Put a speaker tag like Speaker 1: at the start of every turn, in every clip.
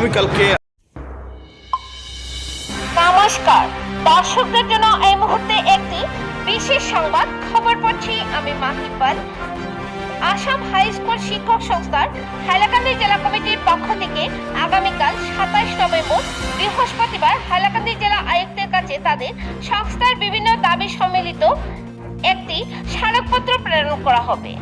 Speaker 1: আগামীকালকে
Speaker 2: নমস্কার। দর্শকদের জন্য এই মুহূর্তে একটি বিশেষ সংবাদ খবর পড়ছি আমি মাহিপাল। আসাম হাই স্কুল শিক্ষক সংস্থার হাইলাকান্দি জেলা কমিটির পক্ষ থেকে আগামীকাল সাতাইশ নভেম্বর, বৃহস্পতিবার হাইলাকান্দি জেলা আয়ুক্তের কাছে তাদের সংস্থার বিভিন্ন দাবি সম্মিলিত একটি স্মারকপত্র প্রেরণ করা হবে।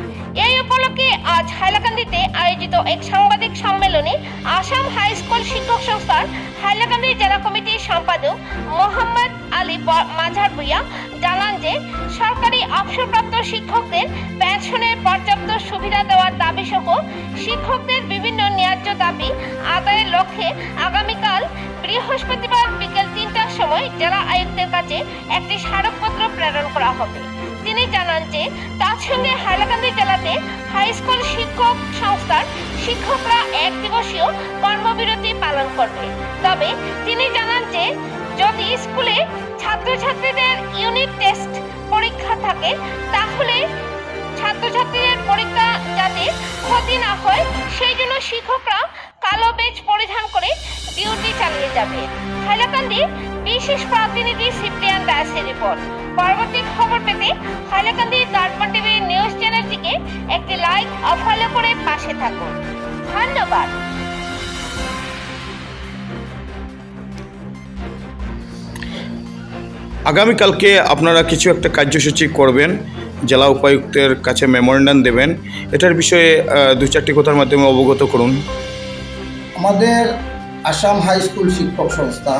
Speaker 2: এই উপলক্ষে আজ হাইলাকান্দিতে আয়োজিত এক সাংবাদিক সম্মেলনে আসাম হাই স্কুল শিক্ষক সংস্থার হাইলাকান্দি জেলা কমিটির সম্পাদক মোহাম্মদ আলী মাঝার ভুইয়া জানান যে, সরকারি অবসরপ্রাপ্ত শিক্ষকদের পেনশনের পর্যাপ্ত সুবিধা দেওয়ার দাবি সহ শিক্ষকদের বিভিন্ন ন্যায্য দাবি আদায়ের লক্ষ্যে আগামীকাল বৃহস্পতিবার বিকেল তিনটার সময় জেলা আয়ুক্তের কাছে একটি স্মারকপত্র প্রেরণ করা হবে। তিনি জানান যে, তার সঙ্গে হাইলাকান্দি জেলাতে হাই স্কুল শিক্ষক সংস্থার শিক্ষকরা এক দিবসীয় কর্মবিরতি পালন করবে। তবে তিনি জানান যে, যদি স্কুলে ছাত্রছাত্রীদের ইউনিট টেস্ট পরীক্ষা থাকে, তাহলে ছাত্রছাত্রীদের পরীক্ষা যাতে ক্ষতি না হয়, সেই জন্য শিক্ষকরা কালো বেজ পরিধান করে ডিউটি চালিয়ে যাবে। হাইলাকান্দি বিশেষ প্রতিনিধি সিপ্রিয়ান দাসের রিপোর্ট। পরবর্তী খবর পেতে হাইলাকান্দি দর্পণ টিভি নিউজ চ্যানেলটিকে একটি লাইক ও ফলো করে পাশে থাকুন। ধন্যবাদ।
Speaker 1: আগামীকালকে আপনারা কিছু একটা কার্যসূচি করবেন, জেলা উপায়ুক্তের কাছে মেমোরেন্ডাম দেবেন। এটার বিষয়ে দু চারটি কথার মাধ্যমে অবগত করুন।
Speaker 3: আমাদের আসাম হাই স্কুল শিক্ষক সংস্থা,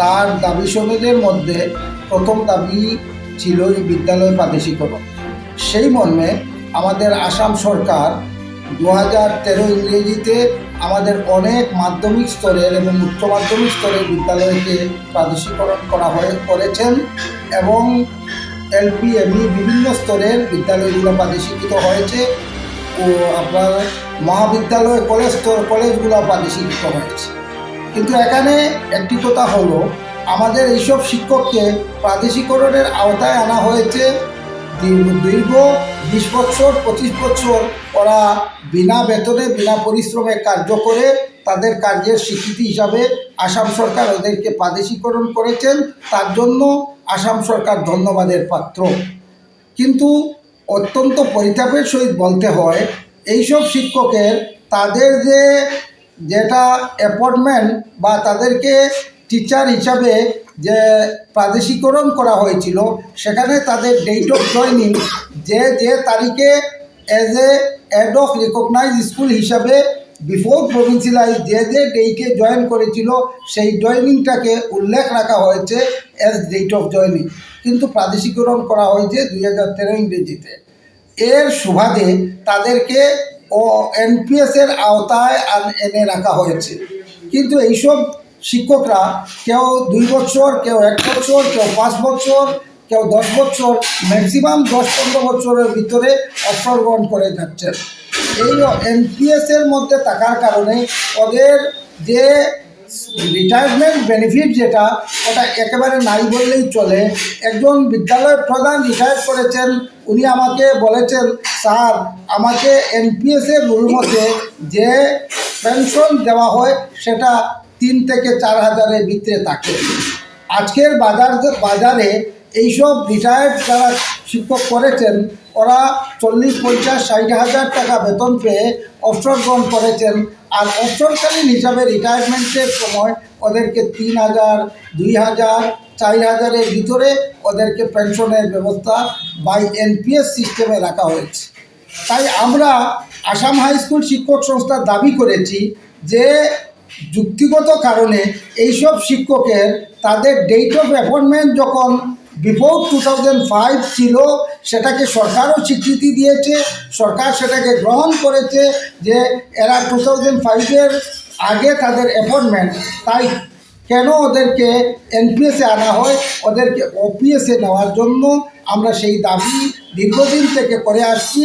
Speaker 3: তার দাবি সমূহের মধ্যে প্রথম দাবি ছিল এই বিদ্যালয় প্রাদেশিকরণ। সেই মর্মে আমাদের আসাম সরকার দু হাজার তেরো ইংরেজিতে আমাদের অনেক মাধ্যমিক স্তরের এবং উচ্চ মাধ্যমিক স্তরের বিদ্যালয়কে প্রাদেশিকরণ করা হয়ে করেছেন এবং এলপি এমই বিভিন্ন স্তরের বিদ্যালয়গুলো প্রাদেশিকৃত হয়েছে। আপনার মহাবিদ্যালয়, কলেজ কলেজগুলো প্রাদেশিকৃত হয়েছে কিন্তু এখানে একটি কথা হলো, আমাদের এইসব শিক্ষককে প্রাদেশিকরণের আওতায় আনা হয়েছে। দীর্ঘ বিশ বছর, পঁচিশ বছর ওরা বিনা বেতনে, বিনা পরিশ্রমে কার্য করে তাদের কার্যের স্বীকৃতি হিসাবে আসাম সরকার ওদেরকে প্রাদেশিকরণ করেছেন। তার জন্য আসাম সরকার ধন্যবাদের পাত্র। কিন্তু অত্যন্ত পরিতাপের সহিত বলতে হয়, এইসব শিক্ষকের তাদের যে যেটা অ্যাপয়েন্টমেন্ট বা তাদেরকে টিচার হিসাবে যে প্রাদেশিকরণ করা হয়েছিল, সেখানে তাদের ডেট অফ জয়নিং যে যে তারিখে as a ad of recognise school হিসাবে বিফোর প্রভিন্সিয়ালাইজ যে যে ডেটে জয়েন করেছিল, সেই জয়নিংটাকে উল্লেখ রাখা হয়েছে অ্যাজ ডেট অফ জয়নিং কিন্তু প্রাদেশিকরণ করা হয়েছে দুই হাজার তেরো ইংরেজিতে। এর সুবাদে তাদেরকে ও এনপিএসের আওতায় এনে রাখা হয়েছে। কিন্তু এইসব শিক্ষকরা কেউ দুই বছর, কেউ এক বছর, কেউ পাঁচ বছর কেউ দশ বছর ম্যাক্সিমাম দশ পনেরো বছরের ভিতরে অবসর গ্রহণ করে যাচ্ছেন এই এনপিএস এর মধ্যে থাকার কারণে ওদের যে রিটায়ারমেন্ট বেনিফিট যেটা, ওটা একেবারে নাই বললেই চলে। একজন বিদ্যালয় প্রধান রিটায়ার করেছেন, উনি আমাকে বলেছেন, স্যার, আমাকে এনপিএস এর রুল মধ্যে যে পেনশন দেওয়া হয়, সেটা তিন থেকে চার হাজারের ভিতরে থাকে। আজকের বাজার, বাজারে এইসব রিটায়ার্ড যারা শিক্ষক করেছেন, ওরা চল্লিশ, পঞ্চাশ, ষাট হাজার টাকা বেতন পেয়ে অবসর গ্রহণ করেছেন। আর অবসরকালীন হিসাবে রিটায়ারমেন্টের সময় ওদেরকে তিন হাজার, দুই হাজার, চার হাজারের ভিতরে ওদেরকে পেনশনের ব্যবস্থা বাই এনপিএস সিস্টেমে রাখা হয়েছে। তাই আমরা আসাম হাই স্কুল শিক্ষক সংস্থা দাবি করেছি যে যুক্তিগত কারণে এইসব শিক্ষকের তাদের ডেট অফ অ্যাপয়েন্টমেন্ট যখন বিফোর টু থাউজেন্ড ফাইভ ছিল, সেটাকে সরকারও স্বীকৃতি দিয়েছে, সরকার সেটাকে গ্রহণ করেছে যে এরা টু থাউজেন্ড ফাইভের আগে তাদের অ্যাপয়েন্টমেন্ট তাই কেন ওদেরকে এনপিএসে আনা হয়, ওদেরকে ওপিএসে নেওয়ার জন্য আমরা সেই দাবি দীর্ঘদিন থেকে করে আসছি।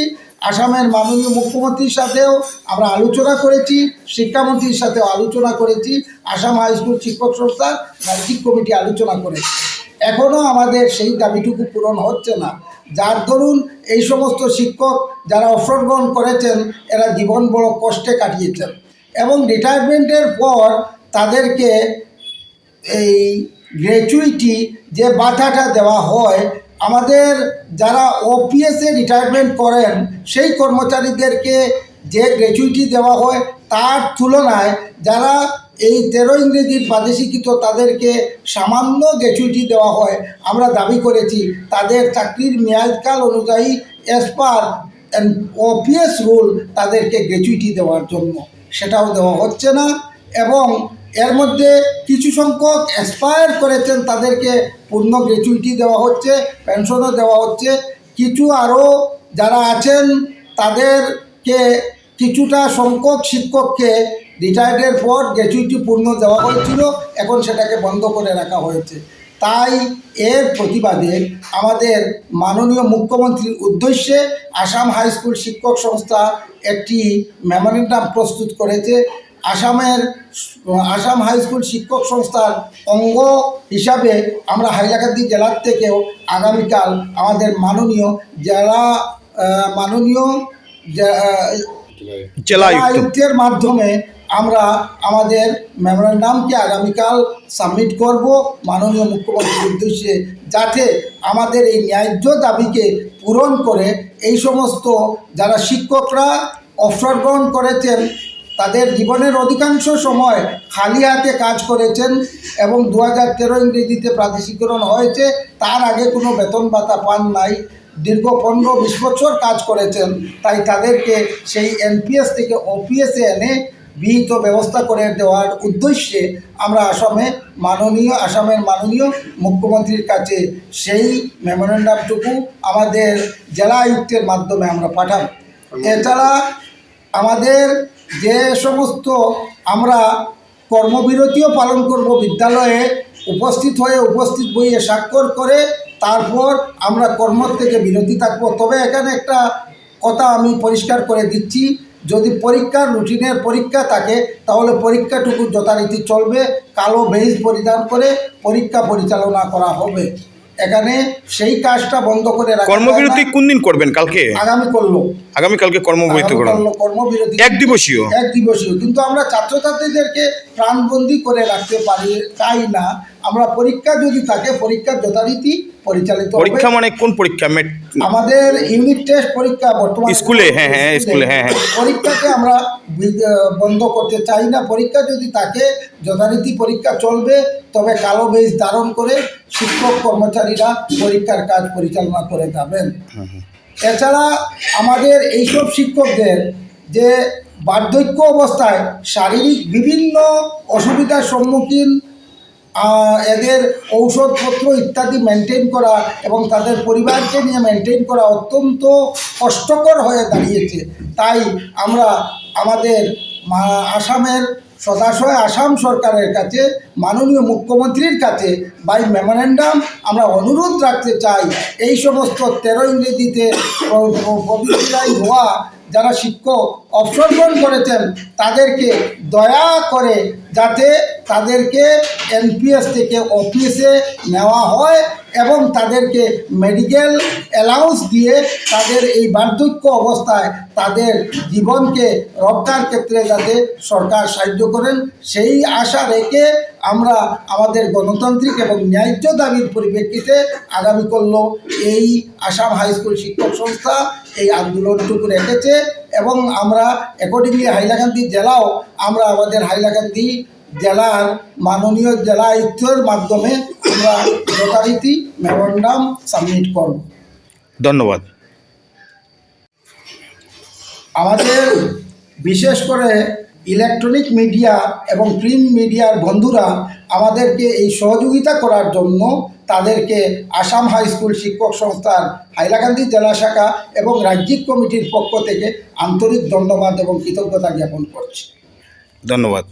Speaker 3: আসামের মাননীয় মুখ্যমন্ত্রীর সাথেও আমরা আলোচনা করেছি, শিক্ষামন্ত্রীর সাথেও আলোচনা করেছি, আসাম হাই স্কুল শিক্ষক সংস্থার রাজ্যিক কমিটি আলোচনা করেছে। এখনও আমাদের সেই দাবিটুকু পূরণ হচ্ছে না। যার দরুন এই সমস্ত শিক্ষক যারা অবসর গ্রহণ করেছেন, এরা জীবন বড় কষ্টে কাটিয়েছেন এবং রিটায়ারমেন্টের পর তাদেরকে এই গ্র্যাচুইটি যে বাধাটা দেওয়া হয়, আমাদের যারা ওপিএসে রিটায়ারমেন্ট করেন, সেই কর্মচারীদেরকে যে গ্র্যাচুইটি দেওয়া হয় তার তুলনায় যারা এই তেরো ইংরেজির প্রাদেশিকৃত তাদেরকে সামান্য গ্র্যাচুইটি দেওয়া হয়, আমরা দাবি করেছি, তাদের চাকরির মেয়াদকাল অনুযায়ী অ্যাজ পার ওপিএস রুল তাদেরকে গ্র্যাচুইটি দেওয়ার জন্য। সেটাও দেওয়া হচ্ছে না এবং এর মধ্যে কিছু সংখ্যক এক্সপায়ার করেছেন, তাদেরকে পূর্ণ গ্র্যাচুইটি দেওয়া হচ্ছে পেনশনও দেওয়া হচ্ছে। কিছু আরও যারা আছেন, তাদেরকে কিছুটা সংখ্যক শিক্ষককে রিটায়ার্ডের পর গ্র্যাচুইটি পূর্ণ দেওয়া হয়েছিল, এখন সেটাকে বন্ধ করে রাখা হয়েছে। তাই এর প্রতিবাদে আমাদের মাননীয় মুখ্যমন্ত্রীর উদ্দেশ্যে আসাম হাই স্কুল শিক্ষক সংস্থা একটি মেমোরেন্ডাম প্রস্তুত করেছে। আসামের, আসাম হাই স্কুল শিক্ষক সংস্থার অঙ্গ হিসাবে আমরা হাইলাকান্দি জেলার থেকেও আগামীকাল আমাদের মাননীয় জেলা মাননীয়
Speaker 1: জেলা
Speaker 3: আয়ুক্তের মাধ্যমে আমরা আমাদের মেমোরেন্ডামকে আগামীকাল সাবমিট করব। মাননীয় মুখ্যমন্ত্রীর উদ্দেশ্যে যাতে আমাদের এই ন্যায্য দাবিকে পূরণ করে এই সমস্ত যারা শিক্ষকরা অবসর গ্রহণ করেছেন, তাদের জীবনের অধিকাংশ সময় খালি হাতে কাজ করেছেন এবং দু হাজার তেরো ইংরেজিতে প্রাদেশিকরণ হয়েছে, তার আগে কোনো বেতন ভাতা পান নাই। দীর্ঘ পনেরো বিশ বছর কাজ করেছেন, তাই তাদেরকে সেই এনপিএস থেকে ওপিএসে এনে বিহিত ব্যবস্থা করে দেওয়ার উদ্দেশ্যে আমরা আসামে মাননীয়, আসামের মাননীয় মুখ্যমন্ত্রীর কাছে সেই মেমোরেন্ডামটুকু আমাদের জেলা আয়ুক্তের মাধ্যমে আমরা পাঠাব। এছাড়া আমাদের যে সমস্ত আমরা কর্মবিরতিও পালন করব, বিদ্যালয়ে উপস্থিত হয়ে উপস্থিত বইয়ে স্বাক্ষর করে তারপর আমরা কর্ম থেকে বিরতি থাকব। তবে এখানে একটা কথা আমি পরিষ্কার করে দিচ্ছি, যদি পরীক্ষার রুটিনের পরীক্ষা থাকে, তাহলে পরীক্ষাটুকু যথারীতি চলবে। কালো বেঞ্চ পরিধান করে পরীক্ষা পরিচালনা করা হবে। এখানে সেই কাজটা বন্ধ করে।
Speaker 1: কর্মবিরতি কোন দিন করবেন? কালকে?
Speaker 3: আগামী করল।
Speaker 1: আগামীকালকে কর্মবিরতি করবেন?
Speaker 3: কর্মবিরতি
Speaker 1: এক দিবসীয়?
Speaker 3: এক দিবসীয়। কিন্তু আমরা ছাত্রছাত্রীদেরকে প্রাণবন্দি করে রাখতে পারি তাই না? আমরা পরীক্ষা যদি থাকে পরীক্ষা যথারীতি পরিচালিত
Speaker 1: পরীক্ষা মানে কোন পরীক্ষা?
Speaker 3: আমাদের ইউনিট টেস্ট পরীক্ষা বর্তমানে
Speaker 1: স্কুলে, হ্যাঁ, হ্যাঁ, স্কুলে, হ্যাঁ, হ্যাঁ।
Speaker 3: পরীক্ষাকে আমরা বন্ধ করতে চাই না। পরীক্ষা যদি থাকে যথারীতি পরীক্ষা চলবে তবে কালো বেশ ধারণ করে শিক্ষক কর্মচারীরা পরীক্ষার কাজ পরিচালনা করে যাবেন। এছাড়া আমাদের এইসব শিক্ষকদের যে বার্ধক্য অবস্থায় শারীরিক বিভিন্ন অসুবিধার সম্মুখীন এদের ঔষধপত্র ইত্যাদি মেনটেন করা এবং তাদের পরিবারকে নিয়ে মেনটেন করা অত্যন্ত কষ্টকর হয়ে দাঁড়িয়েছে। তাই আমরা আমাদের আসামের সদাশয় আসাম সরকারের কাছে, মাননীয় মুখ্যমন্ত্রীর কাছে বাই মেমোরেন্ডাম আমরা অনুরোধ রাখতে চাই, এই সমস্ত তেরো ইংরেজিতে হওয়া যারা শিক্ষক অবসর করেছেন, তাদেরকে দয়া করে যাতে তাদেরকে এনপিএস থেকে অফিসে নেওয়া হয় এবং তাদেরকে মেডিকেল অ্যালাউন্স দিয়ে তাদের এই বার্ধক্য অবস্থায় তাদের জীবনকে রক্ষার ক্ষেত্রে যাতে সরকার সাহায্য করেন, সেই আশা রেখে আমরা আমাদের গণতান্ত্রিক এবং ন্যায্য দাবির পরিপ্রেক্ষিতে আগামী করল এই আসাম হাই স্কুল শিক্ষক সংস্থা। এই আন্দোলনটুকু রেখেছে এবং আমরা অ্যাকর্ডিংলি হাইলাকান্দি জেলাও আমরা আমাদের হাইলাকান্দি জেলার মাননীয় জেলা আয়ুক্তের মাধ্যমে আমরা যথারীতি মেমোরান্ডাম সাবমিট করব।
Speaker 1: ধন্যবাদ।
Speaker 3: আমাদের বিশেষ করে ইলেকট্রনিক মিডিয়া এবং প্রিন্ট মিডিয়ার বন্ধুরা আমাদেরকে এই সহযোগিতা করার জন্য তাদেরকে আসাম হাই স্কুল শিক্ষক সংস্থার হাইলাকান্দি জেলা শাখা এবং রাজ্যিক কমিটির পক্ষ থেকে আন্তরিক ধন্যবাদ এবং কৃতজ্ঞতা জ্ঞাপন করছি।
Speaker 1: ধন্যবাদ।